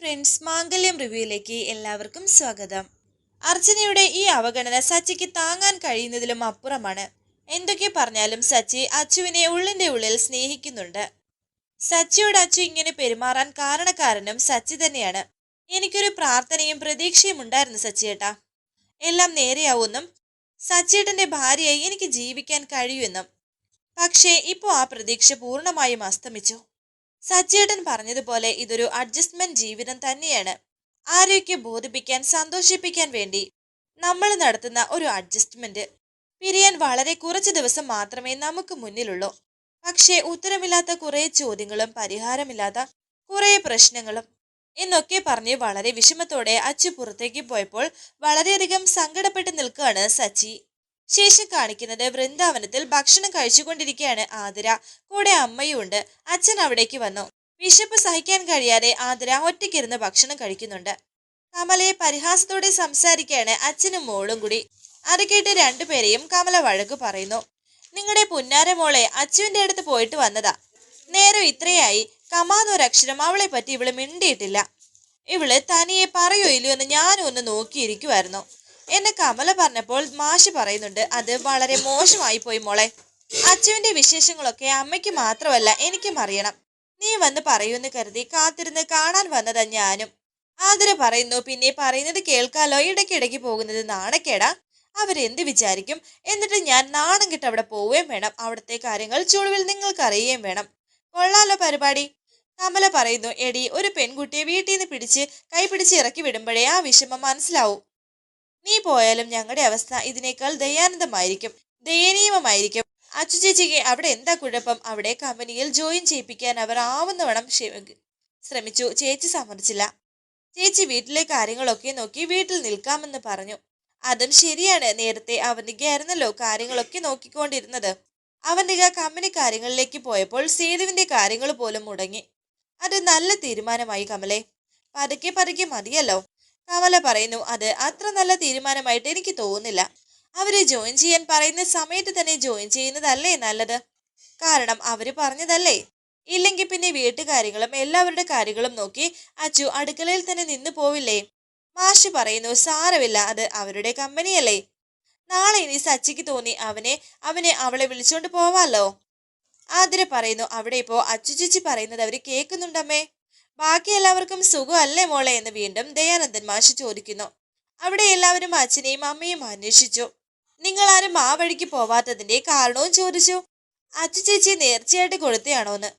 Friends മാംഗല്യം റിവ്യൂയിലേക്ക് എല്ലാവർക്കും സ്വാഗതം. അർച്ചനയുടെ ഈ അവഗണന സച്ചിക്ക് താങ്ങാൻ കഴിയുന്നതിലും അപ്പുറമാണ്. എന്തൊക്കെ പറഞ്ഞാലും സച്ചി അച്ചുവിനെ ഉള്ളിന്റെ ഉള്ളിൽ സ്നേഹിക്കുന്നുണ്ട്. സച്ചിയോട് അച്ചു ഇങ്ങനെ പെരുമാറാൻ കാരണക്കാരനും സച്ചി തന്നെയാണ്. എനിക്കൊരു പ്രാർത്ഥനയും പ്രതീക്ഷയും ഉണ്ടായിരുന്നു സച്ചിയേട്ടാ. എല്ലാം നേരെയാവുമെന്നും സച്ചിയേട്ടന്റെ ഭാര്യയായി എനിക്ക് ജീവിക്കാൻ കഴിയുമെന്നും. പക്ഷേ ഇപ്പോൾ ആ പ്രതീക്ഷ പൂർണമായും അസ്തമിച്ചു. സച്ചേട്ടൻ പറഞ്ഞതുപോലെ ഇതൊരു അഡ്ജസ്റ്റ്മെന്റ് ജീവിതം തന്നെയാണ്. ആരെയൊക്കെ ബോധിപ്പിക്കാൻ സന്തോഷിപ്പിക്കാൻ വേണ്ടി നമ്മൾ നടത്തുന്ന ഒരു അഡ്ജസ്റ്റ്മെന്റ് പിരിയാൻ വളരെ കുറച്ച് ദിവസം മാത്രമേ നമുക്ക് മുന്നിലുള്ളൂ. പക്ഷേ ഉത്തരമില്ലാത്ത കുറേ ചോദ്യങ്ങളും പരിഹാരമില്ലാത്ത കുറേ പ്രശ്നങ്ങളും എന്നൊക്കെ പറഞ്ഞ് വളരെ വിഷമത്തോടെ അച്ചു പുറത്തേക്ക് പോയപ്പോൾ വളരെയധികം സങ്കടപ്പെട്ട് നിൽക്കുകയാണ് സച്ചി. ശേഷം കാണിക്കുന്നത് വൃന്ദാവനത്തിൽ ഭക്ഷണം കഴിച്ചുകൊണ്ടിരിക്കുകയാണ് ആതിര. കൂടെ അമ്മയുണ്ട്. അച്ഛൻ അവിടേക്ക് വന്നു. വിശപ്പ് സഹിക്കാൻ കഴിയാതെ ആതിര ഒറ്റയ്ക്കിരുന്ന് ഭക്ഷണം കഴിക്കുന്നുണ്ട്. കമലയെ പരിഹാസത്തോടെ സംസാരിക്കുകയാണ് അച്ഛനും മോളും കൂടി. അത് കേട്ട് രണ്ടുപേരെയും കമല വഴക്ക് പറയുന്നു. നിങ്ങളുടെ പുന്നാര മോളെ അച്ചുവിന്റെ അടുത്ത് പോയിട്ട് വന്നതാ. നേരം ഇത്രയായി. കമാന്നൊരക്ഷരം അവളെ പറ്റി ഇവൾ മിണ്ടിയിട്ടില്ല. ഇവൾ തനിയെ പറയോ ഇല്ലയോ എന്ന് ഞാനും ഒന്ന് നോക്കിയിരിക്കുമായിരുന്നു എന്നെ കമല പറഞ്ഞപ്പോൾ മാഷ് പറയുന്നുണ്ട് അത് വളരെ മോശമായി പോയി മോളെ. അച്ചുവിന്റെ വിശേഷങ്ങളൊക്കെ അമ്മയ്ക്ക് മാത്രമല്ല എനിക്കും അറിയണം. നീ വന്ന് പറയൂന്ന് കരുതി കാത്തിരുന്ന് കാണാൻ വന്നതാ ഞാനും. ആതിര പറയുന്നു പിന്നെ പറയുന്നത് കേൾക്കാലോ? ഇടയ്ക്കിടയ്ക്ക് പോകുന്നത് നാണക്കേടാ. അവരെന്ത് വിചാരിക്കും? എന്നിട്ട് ഞാൻ നാണം കിട്ട് അവിടെ പോവുകയും വേണം. അവിടുത്തെ കാര്യങ്ങൾ ചുളിവിൽ നിങ്ങൾക്ക് അറിയുകയും വേണം. കൊള്ളാലോ പരിപാടി. കമല പറയുന്നു എടി ഒരു പെൺകുട്ടിയെ വീട്ടിൽ നിന്ന് പിടിച്ച് കൈ പിടിച്ച് ഇറക്കി വിടുമ്പോഴേ ആ വിഷമം മനസ്സിലാവും. നീ പോയാലും ഞങ്ങളുടെ അവസ്ഥ ഇതിനേക്കാൾ ദയാനന്ദമായിരിക്കും ദയനീയമായിരിക്കും അച്ചു ചേച്ചിക്ക് അവിടെ എന്താ കുഴപ്പം? അവിടെ കമ്പനിയിൽ ജോയിൻ ചെയ്യിപ്പിക്കാൻ അവർ ആവുന്നവണ്ണം ശ്രമിച്ചു. ചേച്ചി സമ്മതിച്ചില്ല. ചേച്ചി വീട്ടിലെ കാര്യങ്ങളൊക്കെ നോക്കി വീട്ടിൽ നിൽക്കാമെന്ന് പറഞ്ഞു. അതും ശരിയാണ്. നേരത്തെ അവന്തികയായിരുന്നല്ലോ കാര്യങ്ങളൊക്കെ നോക്കിക്കൊണ്ടിരുന്നത്. അവന്തിക കമ്പനി കാര്യങ്ങളിലേക്ക് പോയപ്പോൾ സേതുവിന്റെ കാര്യങ്ങൾ പോലും മുടങ്ങി. അത് നല്ല തീരുമാനമായി കമലെ. പതുക്കെ പതുക്കെ മതിയല്ലോ. കമല പറയുന്നു അത് അത്ര നല്ല തീരുമാനമായിട്ട് എനിക്ക് തോന്നുന്നില്ല. അവരെ ജോയിൻ ചെയ്യാൻ പറയുന്ന സമയത്ത് തന്നെ ജോയിൻ ചെയ്യുന്നതല്ലേ നല്ലത്? കാരണം അവർ പറഞ്ഞതല്ലേ? ഇല്ലെങ്കിൽ പിന്നെ വീട്ടുകാര്യങ്ങളും എല്ലാവരുടെ കാര്യങ്ങളും നോക്കി അച്ചു അടുക്കളയിൽ തന്നെ നിന്നു പോവില്ലേ? മാഷ് പറയുന്നു സാരമില്ല അത് അവരുടെ കമ്പനിയല്ലേ. നാളെ ഇനി സച്ചിക്ക് തോന്നി അവനെ അവനെ അവളെ വിളിച്ചുകൊണ്ട് പോവാലോ ആതിര പറയുന്നു അവിടെ ഇപ്പോ അച്ചു ചുച്ചി പറയുന്നത് അവർ കേൾക്കുന്നുണ്ടമ്മേ. ബാക്കി എല്ലാവർക്കും സുഖമല്ലേ മോളെ എന്ന് വീണ്ടും ദയാനന്ദൻ മാഷ് ചോദിക്കുന്നു. അവിടെ എല്ലാവരും അച്ഛനെയും അമ്മയും അന്വേഷിച്ചു. നിങ്ങൾ ആരും ആ വഴിക്ക് പോവാത്തതിന്റെ കാരണവും ചോദിച്ചു. അച്ഛ ചേച്ചി നേർച്ചയായിട്ട് കൊടുത്തയാണോന്ന്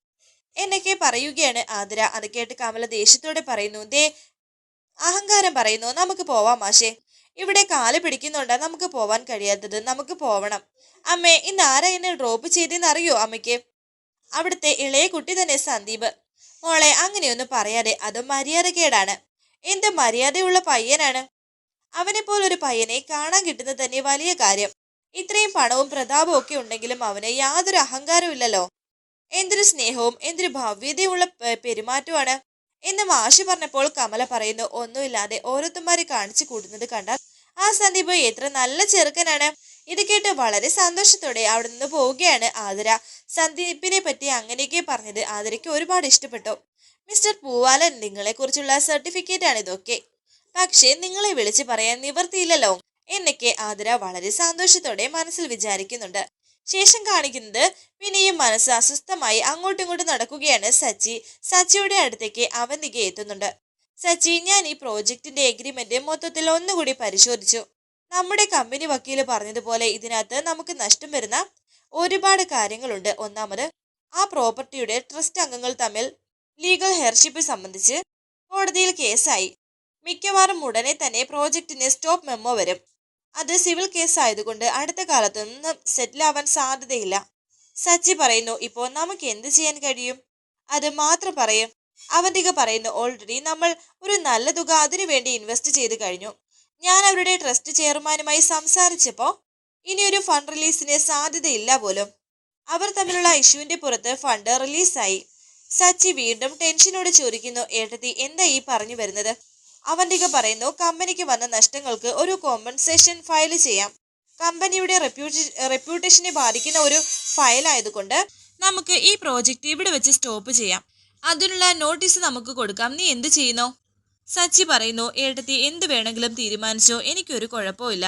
എന്നൊക്കെ പറയുകയാണ് ആതിര. അത് കേട്ട് കമല ദേഷ്യത്തോടെ പറയുന്നു ദേ അഹങ്കാരം പറയുന്നു. നമുക്ക് പോവാം മാഷേ. ഇവിടെ കാൽ പിടിക്കുന്നുണ്ട് നമുക്ക് പോവാൻ കഴിയാത്തത്. നമുക്ക് പോവണം. അമ്മേ ഇന്ന് ആരാ എന്നെ ഡ്രോപ്പ് ചെയ്തെന്ന് അറിയോ അമ്മയ്ക്ക്? അവിടുത്തെ ഇളയ കുട്ടി തന്നെ സന്ദീപ്. മോളെ അങ്ങനെയൊന്നും പറയാതെ അതും മര്യാദകേടാണ് എന്ത് മര്യാദയുള്ള പയ്യനാണ്? അവനെപ്പോലൊരു പയ്യനെ കാണാൻ കിട്ടുന്നത് തന്നെ വലിയ കാര്യം. ഇത്രയും പണവും പ്രതാപവും ഒക്കെ ഉണ്ടെങ്കിലും അവന് യാതൊരു അഹങ്കാരവും ഇല്ലല്ലോ. എന്തൊരു സ്നേഹവും എന്തൊരു ഭവ്യതയുമുള്ള പെരുമാറ്റമാണ്. എന്ന് മാഷി പറഞ്ഞപ്പോൾ കമല പറയുന്നു ഒന്നുമില്ലാതെ ഓരോരുത്തന്മാരെ കാണിച്ചു കൂട്ടുന്നത് കണ്ടാൽ ആ സന്ദീപ് എത്ര നല്ല ചെറുക്കനാണ്. ഇത് കേട്ട് വളരെ സന്തോഷത്തോടെ അവിടെ നിന്ന് പോവുകയാണ് ആതിര. സന്ദീപിനെ പറ്റി അങ്ങനെയൊക്കെ പറഞ്ഞത് ആതിരയ്ക്ക് ഒരുപാട് ഇഷ്ടപ്പെട്ടു. മിസ്റ്റർ പൂവാലൻ നിങ്ങളെ കുറിച്ചുള്ള സർട്ടിഫിക്കറ്റ് ആണ് ഇതൊക്കെ. പക്ഷേ നിങ്ങളെ വിളിച്ചു പറയാൻ നിവർത്തിയില്ലല്ലോ എന്നൊക്കെ ആതിര വളരെ സന്തോഷത്തോടെ മനസ്സിൽ വിചാരിക്കുന്നുണ്ട്. ശേഷം കാണിക്കുന്നത് പിന്നെയും മനസ്സ് അസ്വസ്ഥമായി അങ്ങോട്ടും ഇങ്ങോട്ടും നടക്കുകയാണ് സച്ചി. സച്ചിയുടെ അടുത്തേക്ക് അവന്തിക എത്തുന്നുണ്ട്. സച്ചി ഞാൻ ഈ പ്രോജക്റ്റിന്റെ എഗ്രിമെന്റ് മൊത്തത്തിൽ ഒന്നുകൂടി പരിശോധിച്ചു. നമ്മുടെ കമ്പനി വക്കീൽ പറഞ്ഞതുപോലെ ഇതിനകത്ത് നമുക്ക് നഷ്ടം വരുന്ന ഒരുപാട് കാര്യങ്ങളുണ്ട്. ഒന്നാമത് ആ പ്രോപ്പർട്ടിയുടെ ട്രസ്റ്റ് അംഗങ്ങൾ തമ്മിൽ ലീഗൽ ഹെയർഷിപ്പ് സംബന്ധിച്ച് കോടതിയിൽ കേസായി. മിക്കവാറും ഉടനെ തന്നെ പ്രോജക്റ്റിന് സ്റ്റോപ്പ് മെമ്മോ വരും. അത് സിവിൽ കേസ് ആയതുകൊണ്ട് അടുത്ത കാലത്തൊന്നും സെറ്റിൽ ആവാൻ സാധ്യതയില്ല. സച്ചി പറയുന്നു ഇപ്പോൾ നമുക്ക് എന്ത് ചെയ്യാൻ കഴിയും? അത് മാത്രം പറയും. അവന്തിക പറയുന്നു ഓൾറെഡി നമ്മൾ ഒരു നല്ല തുക അതിനുവേണ്ടി ഇൻവെസ്റ്റ് ചെയ്ത് കഴിഞ്ഞു. ഞാൻ അവരുടെ ട്രസ്റ്റ് ചെയർമാനുമായി സംസാരിച്ചപ്പോൾ ഇനിയൊരു ഫണ്ട് റിലീസിന് സാധ്യതയില്ല പോലും. അവർ തമ്മിലുള്ള ഇഷ്യൂവിന്റെ പുറത്ത് ഫണ്ട് റിലീസായി സച്ചി വീണ്ടും ടെൻഷനോട് ചോദിക്കുന്നു ഏട്ടത്തി എന്താ ഈ പറഞ്ഞു വരുന്നത്? അവന്തിക പറയുന്നു കമ്പനിക്ക് വന്ന നഷ്ടങ്ങൾക്ക് ഒരു കോമ്പൻസേഷൻ ഫയൽ ചെയ്യാം. കമ്പനിയുടെ റെപ്യൂട്ടേഷനെ ബാധിക്കുന്ന ഒരു ഫയൽ ആയതുകൊണ്ട് നമുക്ക് ഈ പ്രോജക്റ്റ് ഇവിടെ വെച്ച് സ്റ്റോപ്പ് ചെയ്യാം. അതിനുള്ള നോട്ടീസ് നമുക്ക് കൊടുക്കാം. നീ എന്ത് ചെയ്യുന്നു? സച്ചി പറയുന്നു ഏട്ടത്തി എന്ത് വേണമെങ്കിലും തീരുമാനിച്ചോ? എനിക്കൊരു കുഴപ്പമില്ല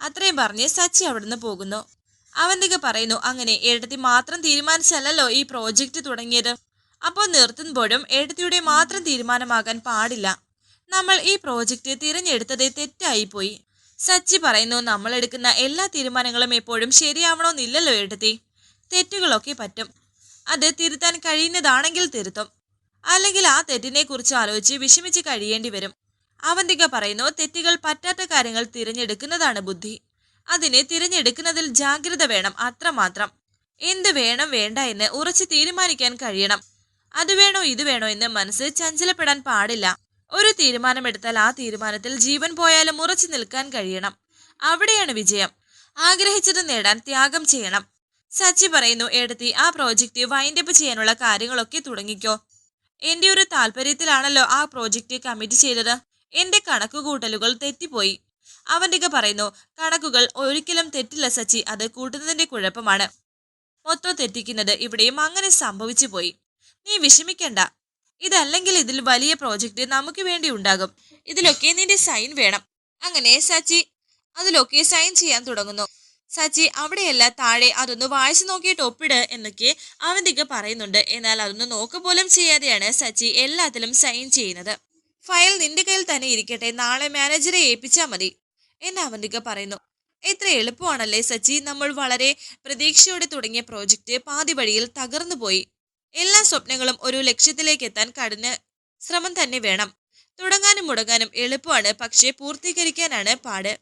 അത്രയും പറഞ്ഞ് സച്ചി അവിടുന്ന് പോകുന്നു. അവന്തിക പറയുന്നു അങ്ങനെ ഏട്ടത്തി മാത്രം തീരുമാനിച്ചല്ലല്ലോ ഈ പ്രോജക്റ്റ് തുടങ്ങിയത്. അപ്പോൾ നിർത്തുമ്പോഴും ഏട്ടത്തിയുടെ മാത്രം തീരുമാനമാകാൻ പാടില്ല. നമ്മൾ ഈ പ്രോജക്റ്റ് തിരഞ്ഞെടുത്തതേ തെറ്റായി പോയി സച്ചി പറയുന്നു നമ്മൾ എടുക്കുന്ന എല്ലാ തീരുമാനങ്ങളും എപ്പോഴും ശരിയാവണമെന്നില്ലല്ലോ ഏട്ടത്തി. തെറ്റുകളൊക്കെ പറ്റും. അത് തിരുത്താൻ കഴിയുന്നതാണെങ്കിൽ തിരുത്തും. അല്ലെങ്കിൽ ആ തെറ്റിനെ കുറിച്ച് ആലോചിച്ച് വിഷമിച്ച് കഴിയേണ്ടി വരും അവന്തിക പറയുന്നു തെറ്റുകൾ പറ്റാത്ത കാര്യങ്ങൾ തിരഞ്ഞെടുക്കുന്നതാണ് ബുദ്ധി. അതിനെ തിരഞ്ഞെടുക്കുന്നതിൽ ജാഗ്രത വേണം അത്രമാത്രം. എന്ത് വേണം വേണ്ട എന്ന് ഉറച്ചു തീരുമാനിക്കാൻ കഴിയണം. അത് വേണോ ഇത് വേണോ എന്ന് മനസ്സ് ചഞ്ചലപ്പെടാൻ പാടില്ല. ഒരു തീരുമാനമെടുത്താൽ ആ തീരുമാനത്തിൽ ജീവൻ പോയാലും ഉറച്ചു നിൽക്കാൻ കഴിയണം. അവിടെയാണ് വിജയം. ആഗ്രഹിച്ചത് നേടാൻ ത്യാഗം ചെയ്യണം. സച്ചി പറയുന്നു എടുത്തി ആ പ്രോജക്റ്റ് വൈൻഡപ്പ് ചെയ്യാനുള്ള കാര്യങ്ങളൊക്കെ തുടങ്ങിക്കോ. എന്റെ ഒരു താല്പര്യത്തിലാണല്ലോ ആ പ്രോജക്റ്റ് കമ്മിറ്റ് ചെയ്തത്. എന്റെ കണക്കുകൂട്ടലുകൾ തെറ്റിപ്പോയി. അവന്തിക പറയുന്നു കണക്കുകൾ ഒരിക്കലും തെറ്റില്ല സച്ചി അത് കൂട്ടുന്നതിന്റെ കുഴപ്പമാണ്. മൊത്തം തെറ്റിക്കുന്നത് ഇവിടെയും അങ്ങനെ സംഭവിച്ചു പോയി. നീ വിഷമിക്കണ്ട. ഇതല്ലെങ്കിൽ ഇതിൽ വലിയ പ്രോജക്റ്റ് നമുക്ക് വേണ്ടി ഉണ്ടാകും. ഇതിലൊക്കെ നിന്റെ സൈൻ വേണം. അങ്ങനെ സച്ചി. അതിലൊക്കെ സൈൻ ചെയ്യാൻ തുടങ്ങുന്നു. സച്ചി അവിടെയല്ല താഴെ അതൊന്ന് വായിച്ചു നോക്കിയിട്ട് ഒപ്പിട് എന്നൊക്കെ അവന്തിക പറയുന്നുണ്ട്. എന്നാൽ അതൊന്ന് നോക്ക പോലും ചെയ്യാതെയാണ് സച്ചി എല്ലാത്തിലും സൈൻ ചെയ്യുന്നത്. ഫയൽ നിന്റെ കയ്യിൽ തന്നെ ഇരിക്കട്ടെ. നാളെ മാനേജറെ ഏൽപ്പിച്ചാൽ മതി. എന്ന് അവന്തിക പറയുന്നു. എത്ര എളുപ്പമാണല്ലേ സച്ചി. നമ്മൾ വളരെ പ്രതീക്ഷയോടെ തുടങ്ങിയ പ്രോജക്റ്റ് പാതി വഴിയിൽ തകർന്നു പോയി. എല്ലാ സ്വപ്നങ്ങളും ഒരു ലക്ഷ്യത്തിലേക്ക് എത്താൻ കഠിന ശ്രമം തന്നെ വേണം. തുടങ്ങാനും മുടങ്ങാനും എളുപ്പമാണ്. പക്ഷേ പൂർത്തീകരിക്കാനാണ് പാട്.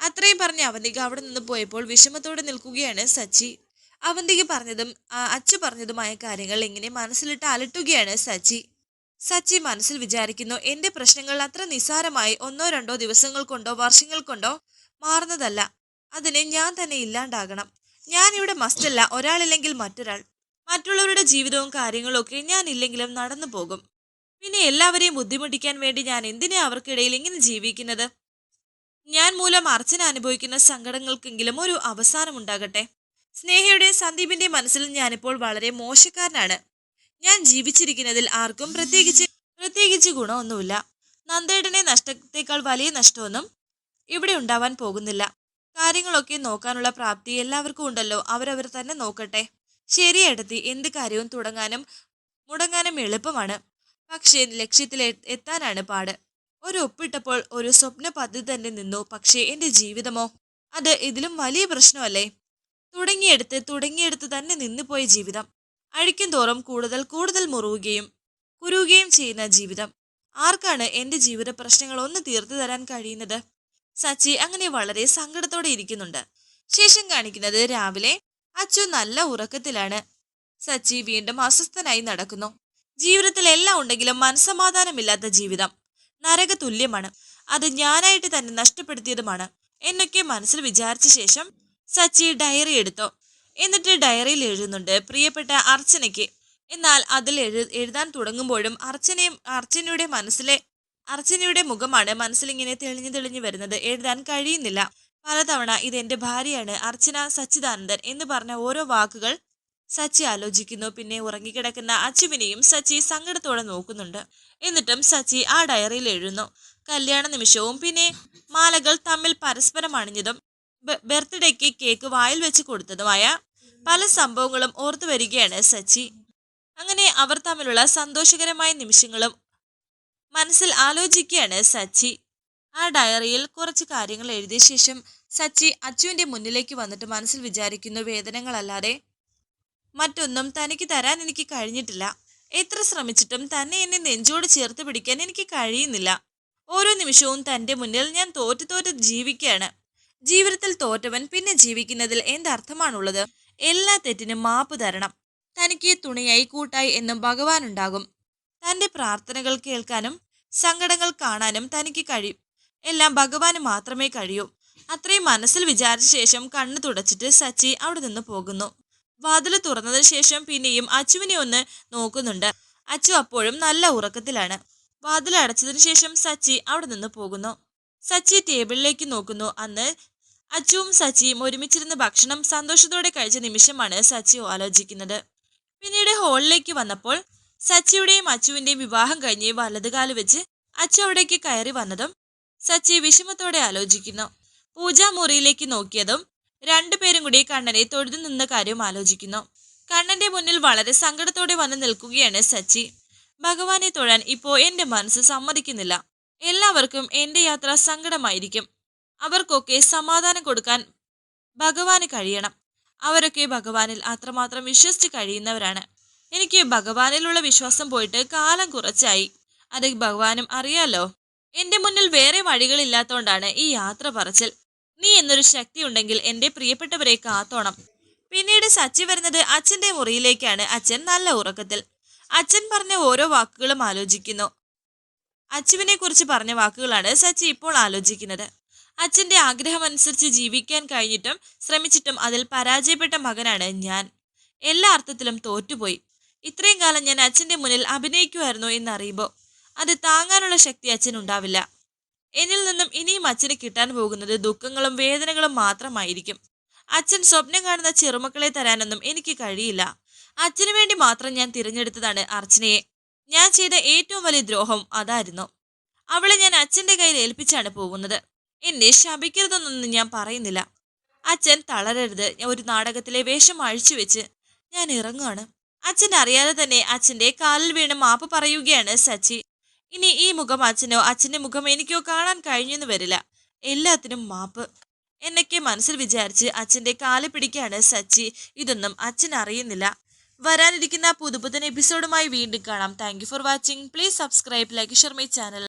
അത്രയും പറഞ്ഞ അവന്തിക അവിടെ നിന്ന് പോയപ്പോൾ വിഷമത്തോടെ നിൽക്കുകയാണ് സച്ചി. അവന്തിക പറഞ്ഞതും അച്ഛ പറഞ്ഞതുമായ കാര്യങ്ങൾ ഇങ്ങനെ മനസ്സിലിട്ട് അലട്ടുകയാണ് സച്ചി. സച്ചി മനസ്സിൽ വിചാരിക്കുന്നു എന്റെ പ്രശ്നങ്ങൾ അത്ര നിസാരമായി ഒന്നോ രണ്ടോ ദിവസങ്ങൾ കൊണ്ടോ വർഷങ്ങൾ കൊണ്ടോ മാറുന്നതല്ല. അതിനെ ഞാൻ തന്നെ ഇല്ലാണ്ടാകണം. ഞാൻ ഇവിടെ മസ്റ്റല്ല ഒരാളില്ലെങ്കിൽ മറ്റൊരാൾ. മറ്റുള്ളവരുടെ ജീവിതവും കാര്യങ്ങളും ഒക്കെ ഞാൻ ഇല്ലെങ്കിലും നടന്നു പോകും. പിന്നെ എല്ലാവരെയും ബുദ്ധിമുട്ടിക്കാൻ വേണ്ടി ഞാൻ എന്തിനാ അവർക്കിടയിൽ ഇങ്ങനെ ജീവിക്കുന്നത്? ഞാൻ മൂലം അർച്ചന അനുഭവിക്കുന്ന സങ്കടങ്ങൾക്കെങ്കിലും ഒരു അവസാനമുണ്ടാകട്ടെ സ്നേഹയുടെയും സന്ദീപിന്റെയും മനസ്സിൽ ഞാനിപ്പോൾ വളരെ മോശക്കാരനാണ്. ഞാൻ ജീവിച്ചിരിക്കുന്നതിൽ ആർക്കും പ്രത്യേകിച്ച് പ്രത്യേകിച്ച് ഗുണമൊന്നുമില്ല. നന്ദേടനെ നഷ്ടത്തേക്കാൾ വലിയ നഷ്ടമൊന്നും ഇവിടെ ഉണ്ടാവാൻ പോകുന്നില്ല. കാര്യങ്ങളൊക്കെ നോക്കാനുള്ള പ്രാപ്തി എല്ലാവർക്കും ഉണ്ടല്ലോ. അവരവർ തന്നെ നോക്കട്ടെ. ശരിയെടുത്തി എന്ത് കാര്യവും തുടങ്ങാനും മുടങ്ങാനും എളുപ്പമാണ്. പക്ഷേ ലക്ഷ്യത്തിൽ എത്താനാണ് പാട്. ഒരു ഒപ്പിട്ടപ്പോൾ ഒരു സ്വപ്ന പദ്ധതി തന്നെ നിന്നു. പക്ഷേ എന്റെ ജീവിതമോ? അത് ഇതിലും വലിയ പ്രശ്നമല്ലേ? തുടങ്ങിയെടുത്ത് തുടങ്ങിയെടുത്ത് തന്നെ നിന്നുപോയ ജീവിതം. അഴിക്കും തോറും കൂടുതൽ കൂടുതൽ മുറുകുകയും കുരുകുകയും ചെയ്യുന്ന ജീവിതം. ആർക്കാണ് എന്റെ ജീവിത പ്രശ്നങ്ങൾ ഒന്ന് തീർത്തു തരാൻ കഴിയുന്നത്? സച്ചി അങ്ങനെ വളരെ സങ്കടത്തോടെ ഇരിക്കുന്നുണ്ട്. ശേഷം കാണിക്കുന്നത് രാവിലെ അച്ചു നല്ല ഉറക്കത്തിലാണ്. സച്ചി വീണ്ടും അസ്വസ്ഥനായി നടക്കുന്നു. ജീവിതത്തിൽ എല്ലാം ഉണ്ടെങ്കിലും മനസമാധാനമില്ലാത്ത ജീവിതം നരക തുല്യമാണ്. അത് ഞാനായിട്ട് തന്നെ നഷ്ടപ്പെടുത്തിയതുമാണ്. എന്നൊക്കെ മനസ്സിൽ വിചാരിച്ച ശേഷം സച്ചി ഡയറി എടുത്തു. എന്നിട്ട് ഡയറിയിൽ എഴുതുന്നുണ്ട് പ്രിയപ്പെട്ട അർച്ചനയ്ക്ക്. എന്നാൽ അതിൽ എഴു എഴുതാൻ തുടങ്ങുമ്പോഴും അർച്ചനയും അർച്ചനയുടെ മനസ്സിലെ അർച്ചനയുടെ മുഖമാണ് മനസ്സിലിങ്ങനെ തെളിഞ്ഞു തെളിഞ്ഞു വരുന്നത്. എഴുതാൻ കഴിയുന്നില്ല. പലതവണ ഇത് എന്റെ ഭാര്യയാണ് അർച്ചന സച്ചിദാനന്ദൻ എന്ന് പറഞ്ഞ ഓരോ വാക്കുകൾ സച്ചി ആലോചിക്കുന്നു. പിന്നെ ഉറങ്ങിക്കിടക്കുന്ന അച്ചുവിനെയും സച്ചി സങ്കടത്തോടെ നോക്കുന്നുണ്ട്. എന്നിട്ടും സച്ചി ആ ഡയറിയിൽ എഴുതുന്നു കല്യാണ നിമിഷവും പിന്നെ മാലകൾ തമ്മിൽ പരസ്പരം അണിഞ്ഞതും ബർത്ത്ഡേക്ക് കേക്ക് വായിൽ വെച്ച് കൊടുത്തതുമായ പല സംഭവങ്ങളും ഓർത്തു വരികയാണ് സച്ചി. അങ്ങനെ അവർ തമ്മിലുള്ള സന്തോഷകരമായ നിമിഷങ്ങളും മനസ്സിൽ ആലോചിക്കുകയാണ് സച്ചി. ആ ഡയറിയിൽ കുറച്ച് കാര്യങ്ങൾ എഴുതിയ ശേഷം സച്ചി അച്ചുവിന്റെ മുന്നിലേക്ക് വന്നിട്ട് മനസ്സിൽ വിചാരിക്കുന്നു വേദനകളല്ലാതെ മറ്റൊന്നും തനിക്ക് തരാൻ എനിക്ക് കഴിഞ്ഞിട്ടില്ല. എത്ര ശ്രമിച്ചിട്ടും തന്നെ എന്നെ നെഞ്ചോട് ചേർത്ത് പിടിക്കാൻ എനിക്ക് കഴിയുന്നില്ല. ഓരോ നിമിഷവും തന്റെ മുന്നിൽ ഞാൻ തോറ്റു തോറ്റ് ജീവിക്കുകയാണ്. ജീവിതത്തിൽ തോറ്റവൻ പിന്നെ ജീവിക്കുന്നതിൽ എന്തർത്ഥമാണുള്ളത് എല്ലാ തെറ്റിനും മാപ്പ് തരണം. തനിക്ക് തുണയായി കൂട്ടായി എന്നും ഭഗവാൻ ഉണ്ടാകും തന്റെ പ്രാർത്ഥനകൾ കേൾക്കാനും സങ്കടങ്ങൾ കാണാനും തനിക്ക് കഴിയും. എല്ലാം ഭഗവാന് മാത്രമേ കഴിയൂ. അത്രയും മനസ്സിൽ വിചാരിച്ച ശേഷം കണ്ണു തുടച്ചിട്ട് സച്ചി അവിടെ നിന്ന് പോകുന്നു. വാതിൽ തുറന്നതിന് ശേഷം പിന്നെയും അച്ചുവിനെ ഒന്ന് നോക്കുന്നുണ്ട്. അച്ചു അപ്പോഴും നല്ല ഉറക്കത്തിലാണ്. വാതിൽ അടച്ചതിന് ശേഷം സച്ചി അവിടെ നിന്ന് പോകുന്നു. സച്ചി ടേബിളിലേക്ക് നോക്കുന്നു. അന്ന് അച്ചുവും സച്ചിയും ഒരുമിച്ചിരുന്ന് ഭക്ഷണം സന്തോഷത്തോടെ കഴിച്ച നിമിഷമാണ് സച്ചി ആലോചിക്കുന്നത്. പിന്നീട് ഹോളിലേക്ക് വന്നപ്പോൾ സച്ചിയുടെയും അച്ചുവിന്റെയും വിവാഹം കഴിഞ്ഞ് വലതുകാൽ വെച്ച് അച്ചു അവിടേക്ക് കയറി വന്നതും സച്ചി വിഷമത്തോടെ ആലോചിക്കുന്നു. പൂജാമുറിയിലേക്ക് നോക്കിയതും രണ്ടുപേരും കൂടി കണ്ണനെ തൊഴുതു നിന്ന കാര്യം ആലോചിക്കുന്നു. കണ്ണന്റെ മുന്നിൽ വളരെ സങ്കടത്തോടെ വന്ന് നിൽക്കുകയാണ് സച്ചി. ഭഗവാനെ തൊഴാൻ ഇപ്പോ എന്റെ മനസ്സ് സമ്മതിക്കുന്നില്ല. എല്ലാവർക്കും എന്റെ യാത്ര സങ്കടമായിരിക്കും. അവർക്കൊക്കെ സമാധാനം കൊടുക്കാൻ ഭഗവാന് കഴിയണം. അവരൊക്കെ ഭഗവാനിൽ അത്രമാത്രം വിശ്വസിച്ച് കഴിയുന്നവരാണ്. എനിക്ക് ഭഗവാനിലുള്ള വിശ്വാസം പോയിട്ട് കാലം കുറച്ചായി. അത് ഭഗവാനും അറിയാലോ? എന്റെ മുന്നിൽ വേറെ വഴികളില്ലാത്തോണ്ടാണ് ഈ യാത്ര പറച്ചിൽ. നീ എന്നൊരു ശക്തി ഉണ്ടെങ്കിൽ എന്റെ പ്രിയപ്പെട്ടവരെ കാത്തോണം. പിന്നീട് സച്ചി വരുന്നത് അച്ഛന്റെ മുറിയിലേക്കാണ് അച്ഛൻ നല്ല ഉറക്കത്തിൽ. അച്ഛൻ പറഞ്ഞ ഓരോ വാക്കുകളും ആലോചിക്കുന്നു. അച്ചുവിനെ കുറിച്ച് പറഞ്ഞ വാക്കുകളാണ് സച്ചി ഇപ്പോൾ ആലോചിക്കുന്നത്. അച്ഛന്റെ ആഗ്രഹമനുസരിച്ച് ജീവിക്കാൻ കഴിഞ്ഞിട്ടും ശ്രമിച്ചിട്ടും അതിൽ പരാജയപ്പെട്ട മകനാണ് ഞാൻ. എല്ലാ അർത്ഥത്തിലും തോറ്റുപോയി. ഇത്രയും കാലം ഞാൻ അച്ഛന്റെ മുന്നിൽ അഭിനയിക്കുമായിരുന്നു എന്നറിയുമ്പോൾ അത് താങ്ങാനുള്ള ശക്തി അച്ഛനുണ്ടാവില്ല എന്നിൽ നിന്നും ഇനിയും അച്ഛന് കിട്ടാൻ പോകുന്നത് ദുഃഖങ്ങളും വേദനകളും മാത്രമായിരിക്കും. അച്ഛൻ സ്വപ്നം കാണുന്ന ചെറുമക്കളെ തരാനൊന്നും എനിക്ക് കഴിയില്ല. അച്ഛനു വേണ്ടി മാത്രം ഞാൻ തിരഞ്ഞെടുത്തതാണ് അർച്ചനയെ. ഞാൻ ചെയ്ത ഏറ്റവും വലിയ ദ്രോഹം അതായിരുന്നു. അവളെ ഞാൻ അച്ഛന്റെ കയ്യിൽ ഏൽപ്പിച്ചാണ് പോകുന്നത്. എന്നെ ശപിക്കരുതെന്നൊന്നും ഞാൻ പറയുന്നില്ല. അച്ഛൻ തളരരുത്. ഒരു നാടകത്തിലെ വേഷം അഴിച്ചു വെച്ച് ഞാൻ ഇറങ്ങുകയാണ് അച്ഛൻ അറിയാതെ തന്നെ അച്ഛന്റെ കാലിൽ വീണ് മാപ്പ് പറയുകയാണ് സച്ചി. ഇനി ഈ മുഖം അച്ഛനോ അച്ഛന്റെ മുഖം എനിക്കോ കാണാൻ കഴിഞ്ഞെന്ന് വരില്ല. എല്ലാത്തിനും മാപ്പ്. എന്നൊക്കെ മനസ്സിൽ വിചാരിച്ച് അച്ഛന്റെ കാൽ പിടിക്കാണ് സച്ചി. ഇതൊന്നും അച്ഛൻ അറിയുന്നില്ല. വരാനിരിക്കുന്ന പുതുപുത്തൻ എപ്പിസോഡുമായി വീണ്ടും കാണാം. Thank for watching please subscribe like share my channel